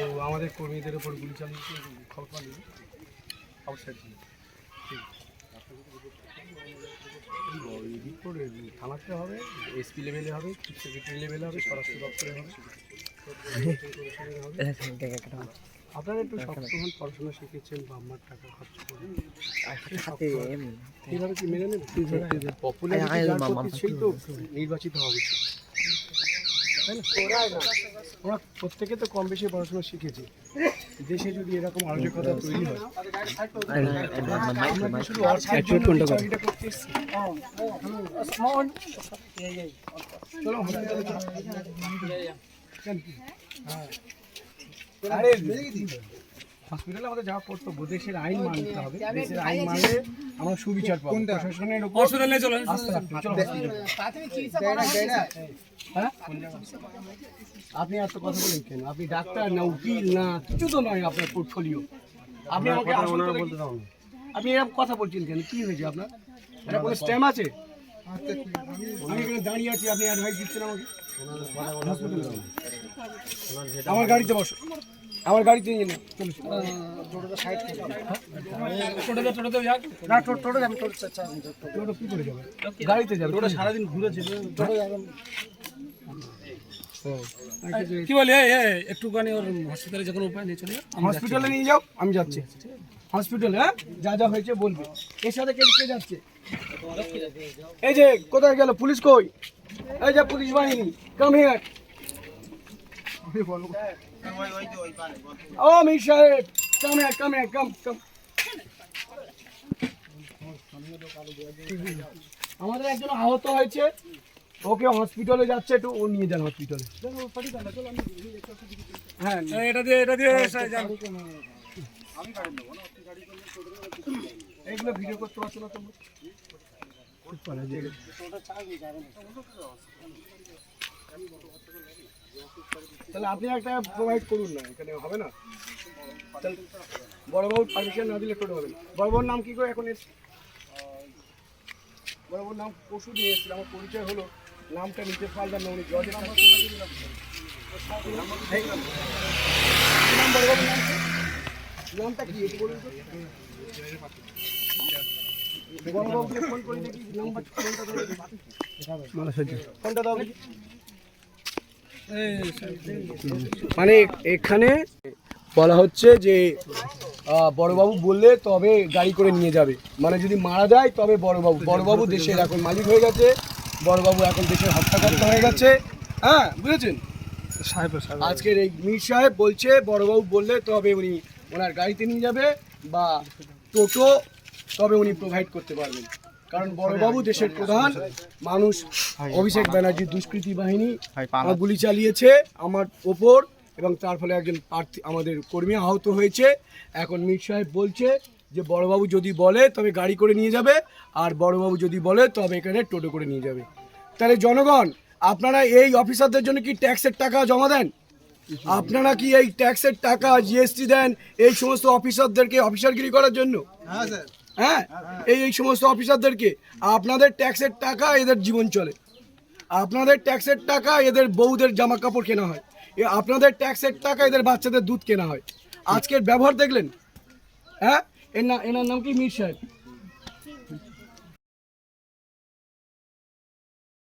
ও আমাদের কর্মীদের উপর গুলি চালিয়েছে খবর পালি আউটসাইড ছিল রিপোর্ট থানাতে হবে এসপি লেভেলে হবে চিফ সেক্রেটারি লেভেলে হবে স্বরাষ্ট্র দপ্তরে হবে। আপনারা একটু সবসময় পড়াশোনা শিখেছেন বা আমার টাকা খরচ করে। এইভাবে কি মেনে নেবেন? পপুলারিটি সেই তো নির্বাচিত হবে। তাই না? ওরা প্রত্যেকে তো কম বেশি পড়াশোনা শিখেছি। দেশে যদি এরকম আলোচকতা তৈরি হয় আমরা? চলো হসপিটালে আমাদের যাওয়া কর্তব্য দেশের আইন মানতে হবে। দেশের আইন মানলে আমরা সুবিচার পাবো। প্রশাসনের উপর হসপিটালে চলো। হ্যাঁ? আপনি এত কথা বলেন কেন? আপনি ডাক্তার না উকিল না কিছু তো নয় আপনার পোর্টফোলিও আপনি আমাকে বলতে দাও আপনি এরকম কথা বলছেন কেন? কি হয়েছে আপনার? এটা কোনো স্ট্যাম্প আছে? আমি এখানে দাঁড়িয়ে আছি আপনি অ্যাডভাইস দিচ্ছেন আমাকে। আমার গাড়িতে বসো। আমার গাড়িতে নিয়ে নাও। চলো। টোটোতে যাক না টোটো টোটো যাবে টোটো টোটো কি করে যাবে? গাড়িতে যাবে টোটো সারাদিন ঘুরেছে টোটো যাবে। কি বলি একটুখানি ওর হসপিটালে যে কোনো উপায় নিয়ে চলে যাও। হসপিটালে নিয়ে যাও আমি যাচ্ছি। হসপিটালে হ্যাঁ? যা যা হয়েছে বলবে। এর সাথে কে কে যাচ্ছে? এই যে কোথায় গেল? পুলিশ কই? এই যে পুলিশ বাহিনী কাম হিয়ার ও মির সাহেব কাম হিয়ার কাম হিয়ার কাম কাম আমাদের একজন আহত হয়েছে। ওকে হসপিটালে যাচ্ছে একটু ও নিয়ে যান হসপিটালে হ্যাঁ এটা দিয়ে এটা দিয়ে যান। এইগুলো ভিডিও করতে পারছ না তোমরা? তাহলে আপনি একটা প্রোভাইড করুন না, এখানে হবে না? বড়বাবুর পারমিশন না দিলে টোটো হবে না। বড়বাবুর নাম কি করে এখন বড়বাবুর নাম পশু দিয়ে এসেছিল, আমার পরিচয় হলো, নামটা নিচে ফালদার না উনি জজের নাম বড়বাবুর নাম? নামটা কি? একটু বলুন তো। ফোন করে দেখি। নাম্বার ফোনটা দাও ফোনটা দাও মানে এখানে বলা হচ্ছে যে বড়বাবু বললে তবে গাড়ি করে নিয়ে যাবে। মানে যদি মারা যায় তবে বড়বাবু বড়বাবু দেশের এখন মালিক হয়ে গেছে বড়বাবু এখন দেশের হত্যাকর্তা হয়ে গেছে। হ্যাঁ বুঝেছেন? আজকের এই মীর সাহেব বলছে বড়বাবু বললে তবে উনি ওনার গাড়িতে নিয়ে যাবে বা টোটো তবে উনি প্রোভাইড করতে পারবেন। কারণ বড়বাবু দেশের প্রধান মানুষ অভিষেক ব্যানার্জি দুষ্কৃতী বাহিনী গুলি চালিয়েছে আমার ওপর এবং তার ফলে একজন প্রার্থী আমাদের কর্মী আহত হয়েছে। এখন মীর সাহেব বলছে যে বড়বাবু যদি বলে তবে গাড়ি করে নিয়ে যাবে। আর বড়বাবু যদি বলে তবে এখানে টোটো করে নিয়ে যাবে। তাহলে জনগণ আপনারা এই অফিসারদের জন্য কি ট্যাক্সের টাকা জমা দেন? আপনারা কি এই ট্যাক্সের টাকা জিএসটি দেন এই সমস্ত অফিসারদেরকে অফিসারগিরি করার জন্য? হ্যাঁ এই এই সমস্ত অফিসারদেরকে আপনাদের ট্যাক্সের টাকা এদের জীবন চলে। আপনাদের ট্যাক্সের টাকা এদের বউদের জামা কাপড় কেনা হয়। আপনাদের ট্যাক্সের টাকা এদের বাচ্চাদের দুধ কেনা হয়। আজকের ব্যবহার দেখলেন? হ্যাঁ? এর না এনার নাম কি? মীর সাহেব।